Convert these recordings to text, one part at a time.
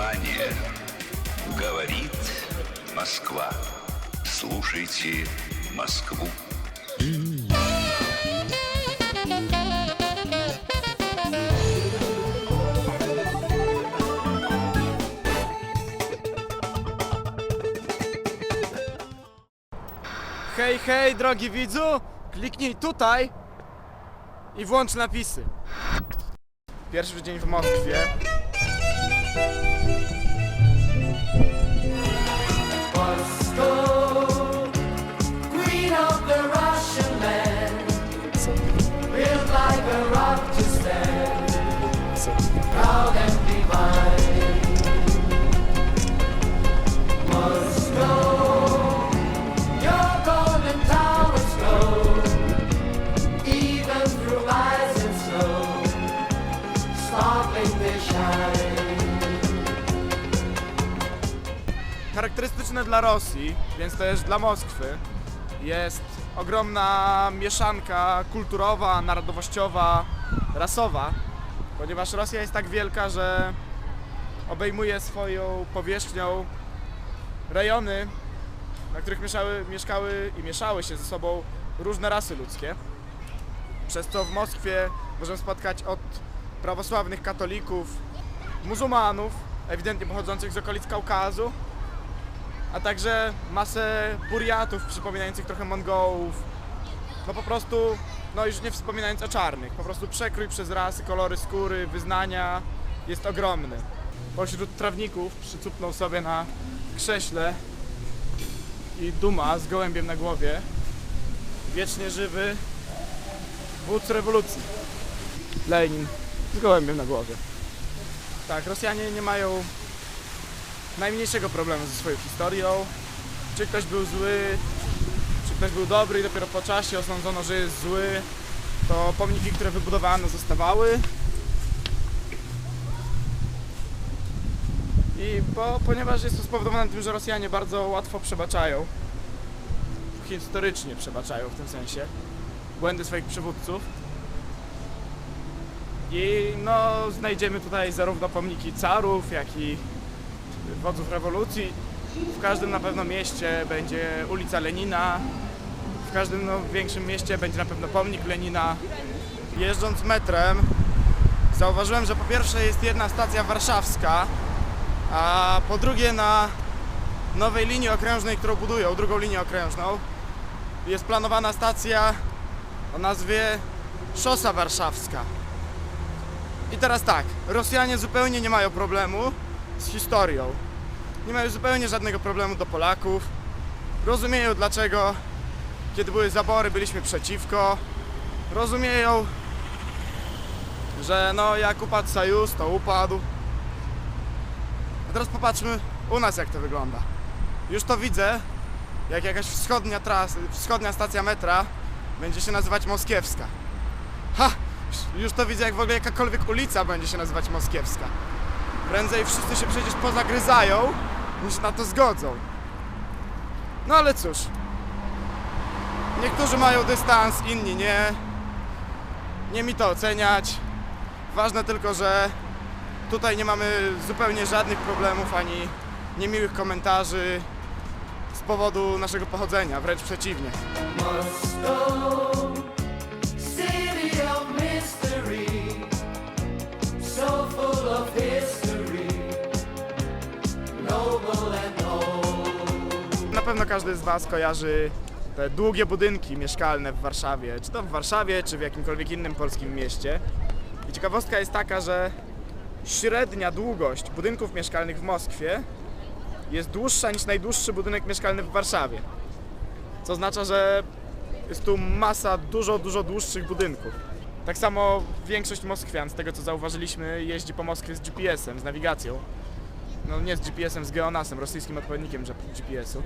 Внимание! Говорит Москва. Слушайте Москву. Hej, hej, drogi widzu! Kliknij tutaj i włącz napisy. Pierwszy dzień w Moskwie. Charakterystyczne dla Rosji, więc też dla Moskwy, jest ogromna mieszanka kulturowa, narodowościowa, rasowa, ponieważ Rosja jest tak wielka, że obejmuje swoją powierzchnią rejony, na których mieszały, mieszkały i mieszały się ze sobą różne rasy ludzkie. Przez co w Moskwie możemy spotkać od prawosławnych katolików, muzułmanów, ewidentnie pochodzących z okolic Kaukazu, a także masę buriatów przypominających trochę Mongołów. No po prostu, no już nie wspominając o czarnych, po prostu przekrój przez rasy, kolory skóry, wyznania jest ogromny. Pośród trawników przycupnął sobie na krześle i duma z gołębiem na głowie. Wiecznie żywy wódz rewolucji. Lenin z gołębiem na głowie. Tak, Rosjanie nie mają najmniejszego problemu ze swoją historią. Czy ktoś był zły, czy ktoś był dobry i dopiero po czasie osądzono, że jest zły, to pomniki, które wybudowano zostawały. I po, ponieważ jest to spowodowane tym, że Rosjanie bardzo łatwo przebaczają, historycznie przebaczają w tym sensie, błędy swoich przywódców. I no, znajdziemy tutaj zarówno pomniki carów, jak i wodzów rewolucji. W każdym na pewno mieście będzie ulica Lenina. W każdym no, większym mieście będzie na pewno pomnik Lenina. Jeżdżąc metrem zauważyłem, że po pierwsze jest jedna stacja warszawska, a po drugie na nowej linii okrężnej, którą budują, drugą linię okrężną, jest planowana stacja o nazwie Szosa Warszawska. I teraz tak, Rosjanie zupełnie nie mają problemu z historią. Nie mają zupełnie żadnego problemu do Polaków. Rozumieją dlaczego, kiedy były zabory, byliśmy przeciwko. Rozumieją, że no jak upadł Sojus, to upadł. A teraz popatrzmy u nas jak to wygląda. Już to widzę, jak jakaś wschodnia tras, wschodnia stacja metra będzie się nazywać Moskiewska. Ha! Już to widzę jak w ogóle jakakolwiek ulica będzie się nazywać Moskiewska. Prędzej wszyscy się przecież pozagryzają, niż na to zgodzą. No ale cóż. Niektórzy mają dystans, inni nie. Nie mi to oceniać. Ważne tylko, że tutaj nie mamy zupełnie żadnych problemów ani niemiłych komentarzy z powodu naszego pochodzenia, wręcz przeciwnie. Pewno każdy z Was kojarzy te długie budynki mieszkalne w Warszawie, czy to w Warszawie, czy w jakimkolwiek innym polskim mieście. I ciekawostka jest taka, że średnia długość budynków mieszkalnych w Moskwie jest dłuższa niż najdłuższy budynek mieszkalny w Warszawie. Co oznacza, że jest tu masa dużo, dużo dłuższych budynków. Tak samo większość Moskwian, z tego co zauważyliśmy, jeździ po Moskwie z GPS-em, z nawigacją. No nie z GPS-em, z GeoNAS-em, rosyjskim odpowiednikiem GPS-u.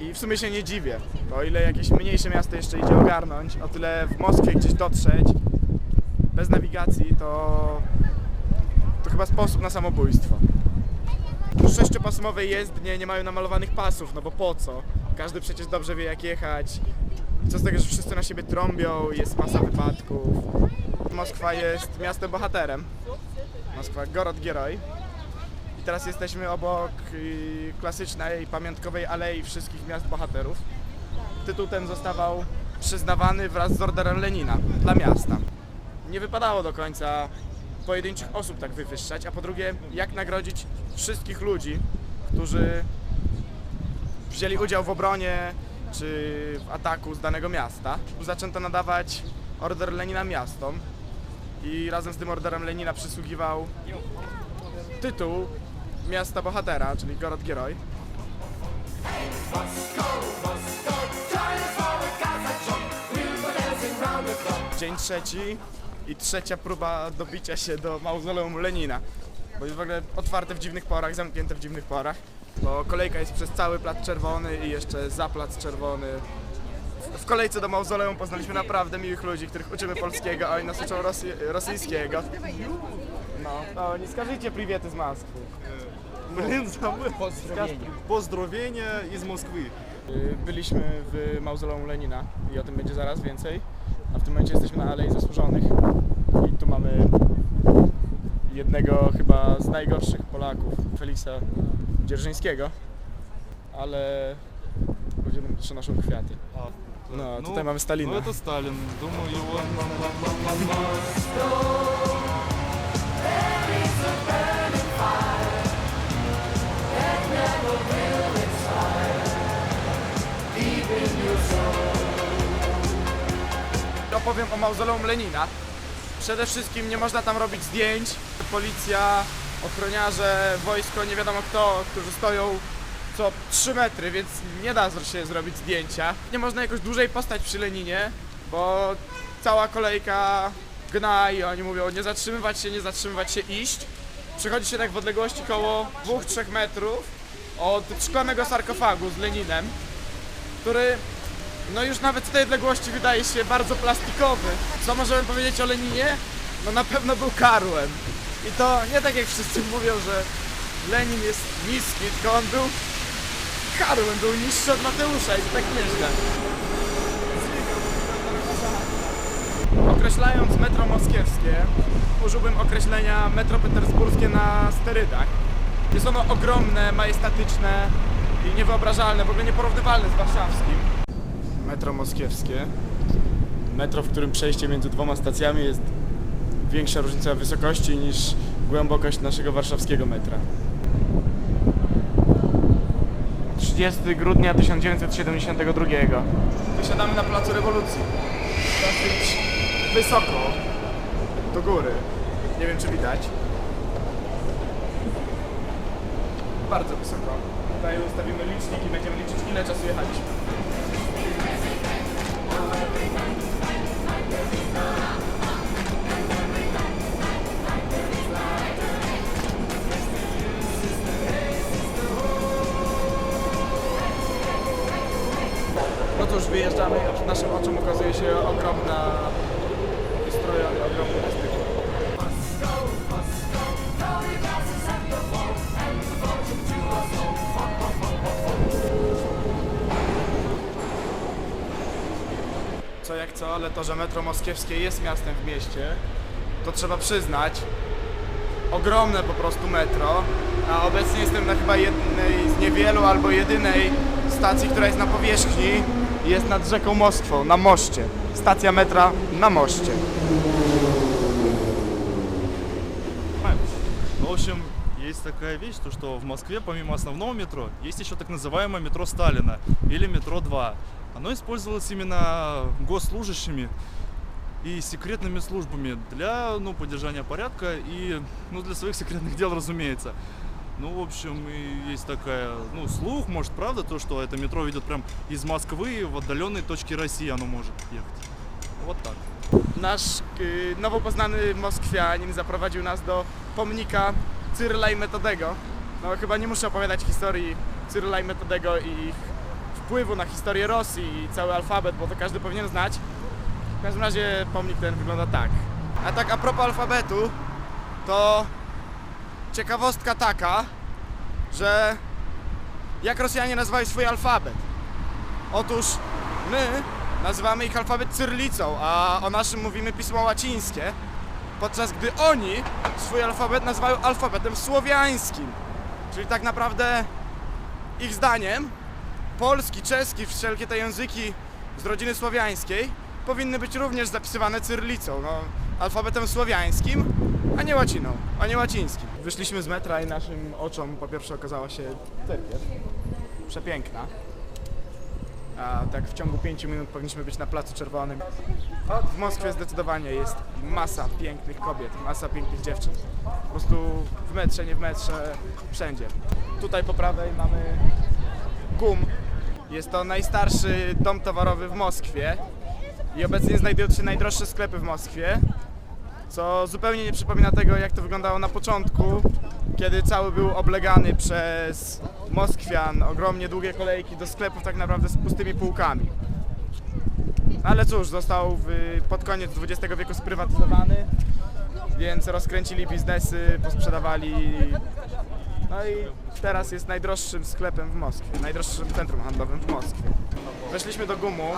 I w sumie się nie dziwię, bo o ile jakieś mniejsze miasto jeszcze idzie ogarnąć, o tyle w Moskwie gdzieś dotrzeć bez nawigacji to, to chyba sposób na samobójstwo. Sześciopasmowe jezdnie nie mają namalowanych pasów, no bo po co? Każdy przecież dobrze wie jak jechać. Co z tego, że wszyscy na siebie trąbią, jest masa wypadków. Moskwa jest miastem bohaterem. Moskwa, Gorod Gieroj. Teraz jesteśmy obok y, klasycznej pamiątkowej Alei Wszystkich Miast Bohaterów. Tytuł ten zostawał przyznawany wraz z orderem Lenina dla miasta. Nie wypadało do końca pojedynczych osób tak wywyższać, a po drugie, jak nagrodzić wszystkich ludzi, którzy wzięli udział w obronie czy w ataku z danego miasta. Zaczęto nadawać order Lenina miastom i razem z tym orderem Lenina przysługiwał tytuł miasta bohatera, czyli Gorod Gieroj. Dzień trzeci i trzecia próba dobicia się do mauzoleum Lenina. Bo jest w ogóle otwarte w dziwnych porach, zamknięte w dziwnych porach. Bo kolejka jest przez cały plac czerwony i jeszcze za plac czerwony. W- kolejce do mauzoleum poznaliśmy naprawdę miłych ludzi, których uczymy polskiego, a oni nas uczą rosy rosyjskiego. No, to nie skażecie priwiety z Moskwy. Блин, забыл. Поздравления из Москвы. Y, Byliśmy w mauzoleum Lenina i o tym będzie zaraz więcej. A w tym momencie jesteśmy na Alei Zasłużonych. I tu mamy jednego chyba z najgorszych Polaków, Feliksa Dzierżyńskiego. Ale ludzie nam przynoszą kwiaty. No, tutaj mamy Stalina. Ну, это Сталин. Думаю, его... Opowiem o mauzoleum Lenina. Przede wszystkim nie można tam robić zdjęć. Policja, ochroniarze, wojsko, nie wiadomo kto, którzy stoją co 3 metry, więc nie da się zrobić zdjęcia. Nie można jakoś dłużej postać przy Leninie, bo cała kolejka gna i oni mówią nie zatrzymywać się, nie zatrzymywać się, iść. Przychodzi się tak w odległości koło 2-3 metrów od szklanego sarkofagu z Leninem, który no już nawet z tej odległości wydaje się bardzo plastikowy. Co możemy powiedzieć o Leninie? No na pewno był karłem. I to nie tak jak wszyscy mówią, że Lenin jest niski, tylko on był karłem, był niższy od Mateusza i to tak nieźle. Określając metro moskiewskie, użyłbym określenia metro petersburskie na sterydach. Jest ono ogromne, majestatyczne i niewyobrażalne, w ogóle nieporównywalne z warszawskim metro moskiewskie. Metro, w którym przejście między dwoma stacjami jest większa różnica wysokości niż głębokość naszego warszawskiego metra. 30 grudnia 1972. Wysiadamy na Placu Rewolucji. Dosyć wysoko. Do góry. Nie wiem czy widać. Bardzo wysoko. Tutaj ustawimy licznik i będziemy liczyć ile czasu jechaliśmy. Już wyjeżdżamy przed naszym oczom ukazuje się ogromna ustrojony, ogromny występ. Co jak co, ale to, że metro moskiewskie jest miastem w mieście, to trzeba przyznać. Ogromne po prostu metro, a obecnie jestem na chyba jednej z niewielu albo jedynej stacji, która jest na powierzchni jest nad rzeką Moskwą, na moście. Stacja metra na moście. В общем, есть такая вещь, то, что в Москве помимо основного метро есть еще так называемое метро Сталина или метро 2. Оно использовалось именно госслужащими и секретными службами для ну, поддержания порядка и ну, для своих секретных дел, разумеется. Ну, в общем, и есть такая, ну, слух, может, правда, то, что это метро ведет прям из Москвы в отдаленные точки России оно может ехать. Вот так. Nasz y, nowo poznany Moskwianin zaprowadził nas do pomnika Cyryla i Metodego. No chyba nie muszę opowiadać historii Cyryla i Metodego i ich wpływu na historię Rosji i cały alfabet, bo to każdy powinien znać. W każdym razie pomnik ten wygląda tak. A tak a propos alfabetu, to ciekawostka taka, że jak Rosjanie nazywają swój alfabet? Otóż my nazywamy ich alfabet cyrlicą, a o naszym mówimy pismo łacińskie, podczas gdy oni swój alfabet nazywają alfabetem słowiańskim. Czyli tak naprawdę ich zdaniem polski, czeski, wszelkie te języki z rodziny słowiańskiej powinny być również zapisywane cyrylicą, no, alfabetem słowiańskim, a nie łaciną, a nie łacińskim. Wyszliśmy z metra i naszym oczom po pierwsze okazała się cerkiew. Przepiękna. A tak w ciągu 5 minut powinniśmy być na Placu Czerwonym. W Moskwie zdecydowanie jest masa pięknych kobiet, masa pięknych dziewczyn. Po prostu w metrze, nie w metrze, wszędzie. Tutaj po prawej mamy GUM. Jest to najstarszy dom towarowy w Moskwie i obecnie znajdują się najdroższe sklepy w Moskwie, co zupełnie nie przypomina tego, jak to wyglądało na początku, kiedy cały był oblegany przez Moskwian, ogromnie długie kolejki do sklepów tak naprawdę z pustymi półkami. No ale cóż, został w, pod koniec XX wieku sprywatyzowany, więc rozkręcili biznesy, posprzedawali. No i teraz jest najdroższym sklepem w Moskwie, najdroższym centrum handlowym w Moskwie. Weszliśmy do gumu.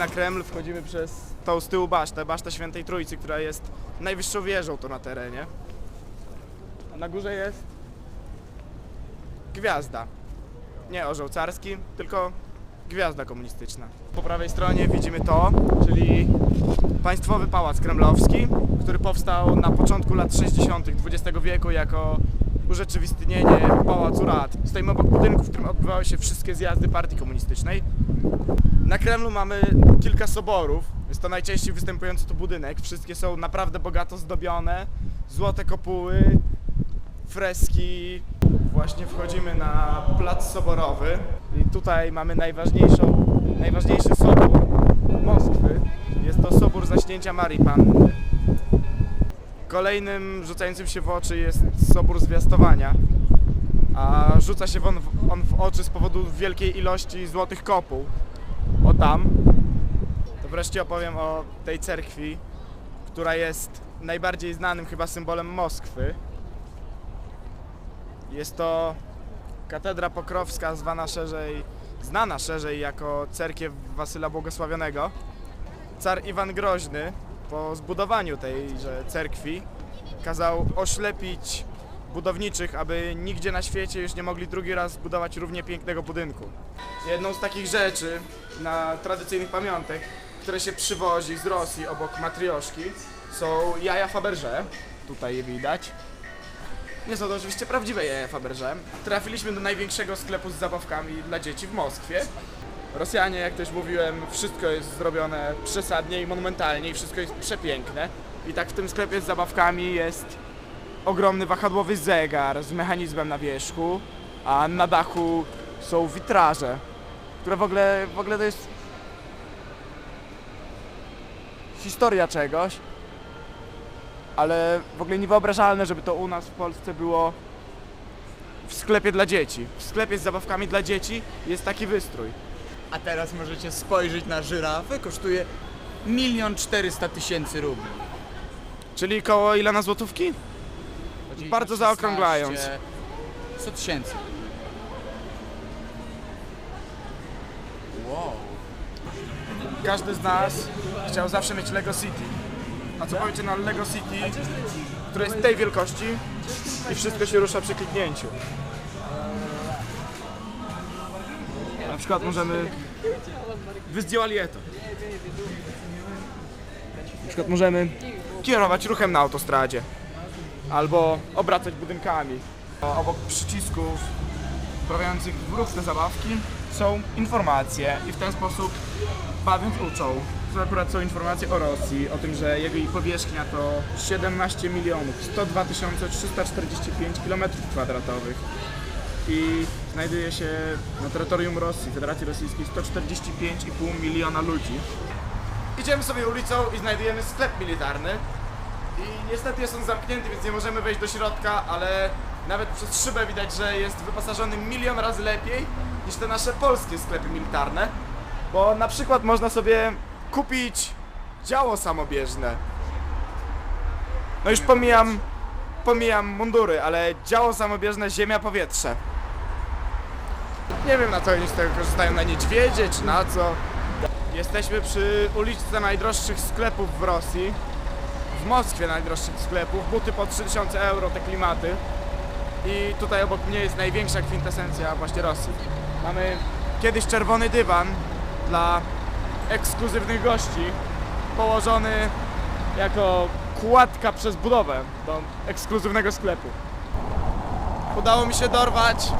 Na Kreml, wchodzimy przez tą z tyłu basztę, basztę Świętej Trójcy, która jest najwyższą wieżą tu na terenie. A na górze jest gwiazda. Nie orzeł carski, tylko gwiazda komunistyczna. Po prawej stronie widzimy to, czyli Państwowy Pałac Kremlowski, który powstał na początku lat 60. XX wieku jako urzeczywistnienie Pałacu Rad. Stoimy obok budynku, w którym odbywały się wszystkie zjazdy partii komunistycznej. Na Kremlu mamy kilka soborów. Jest to najczęściej występujący tu budynek. Wszystkie są naprawdę bogato zdobione. Złote kopuły, freski. Właśnie wchodzimy na plac soborowy i tutaj mamy najważniejszą, najważniejszy sobór Moskwy. Jest to sobór zaśnięcia Marii Panny. Kolejnym rzucającym się w oczy jest sobór zwiastowania, a rzuca się on w, on w oczy z powodu wielkiej ilości złotych kopuł. Tam. To wreszcie opowiem o tej cerkwi, która jest najbardziej znanym chyba symbolem Moskwy. Jest to katedra pokrowska zwana szerzej, znana szerzej jako cerkiew Wasyla Błogosławionego. Car Iwan Groźny po zbudowaniu tejże cerkwi kazał oślepić budowniczych, aby nigdzie na świecie już nie mogli drugi raz zbudować równie pięknego budynku. Jedną z takich rzeczy na tradycyjnych pamiątek, które się przywozi z Rosji obok matrioszki, są jaja Faberże. Tutaj je widać. Nie są to oczywiście prawdziwe jaja Faberże. Trafiliśmy do największego sklepu z zabawkami dla dzieci w Moskwie. Rosjanie, jak też mówiłem, wszystko jest zrobione przesadnie i monumentalnie i wszystko jest przepiękne. I tak w tym sklepie z zabawkami jest ogromny wahadłowy zegar z mechanizmem na wierzchu, a na dachu są witraże, które w ogóle, w ogóle to jest historia czegoś, ale w ogóle niewyobrażalne, żeby to u nas w Polsce było w sklepie dla dzieci. W sklepie z zabawkami dla dzieci jest taki wystrój. A teraz możecie spojrzeć na żyrafę, kosztuje milion czterysta tysięcy rubli. Czyli koło ile na złotówki? Bardzo 16 zaokrąglając. 100 tysięcy. Wow. Każdy z nas chciał zawsze mieć Lego City. A co powiecie na Lego City, które jest tej wielkości i wszystko się rusza przy kliknięciu? Na przykład możemy... Wy zdjęli to. Na przykład możemy kierować ruchem na autostradzie. Albo obracać budynkami. Obok przycisków wprawiających w ruch te zabawki są informacje i w ten sposób bawiąc uczą. To akurat są informacje o Rosji, o tym, że jego powierzchnia to 17 milionów 102 345 km kwadratowych i znajduje się na terytorium Rosji, Federacji Rosyjskiej 145,5 miliona ludzi. Idziemy sobie ulicą i znajdujemy sklep militarny i niestety jest on zamknięty, więc nie możemy wejść do środka, ale nawet przez szybę widać, że jest wyposażony milion razy lepiej niż te nasze polskie sklepy militarne, bo na przykład można sobie kupić działo samobieżne. No już pomijam, pomijam mundury, ale działo samobieżne ziemia-powietrze. Nie wiem na co oni z tego korzystają, na niedźwiedzie czy na co. Jesteśmy przy uliczce najdroższych sklepów w Rosji. W Moskwie najdroższych sklepów. Buty po 3000 euro, te klimaty. I tutaj obok mnie jest największa kwintesencja właśnie Rosji. Mamy kiedyś czerwony dywan dla ekskluzywnych gości, położony jako kładka przez budowę do ekskluzywnego sklepu. Udało mi się dorwać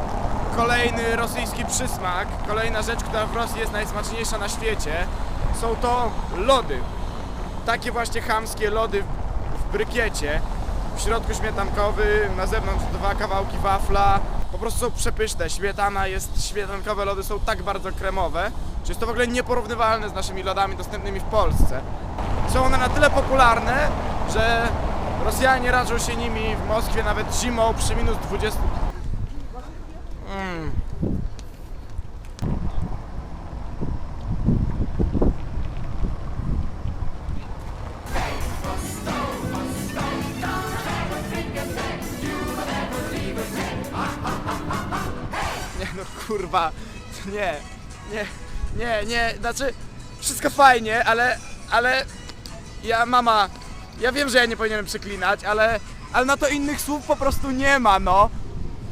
kolejny rosyjski przysmak, kolejna rzecz, która w Rosji jest najsmaczniejsza na świecie. Są to lody. Takie właśnie chamskie lody w brykiecie. W środku śmietankowy, na zewnątrz dwa kawałki wafla. Po prostu są przepyszne. Śmietana jest, śmietankowe lody są tak bardzo kremowe, że jest to w ogóle nieporównywalne z naszymi lodami dostępnymi w Polsce. Są one na tyle popularne, że Rosjanie raczą się nimi w Moskwie nawet zimą przy minus 20. Mm. Kurwa, nie, nie, nie, nie, znaczy wszystko fajnie, ale, ale ja mama, ja wiem, że ja nie powinienem przeklinać, ale, ale na to innych słów po prostu nie ma, no.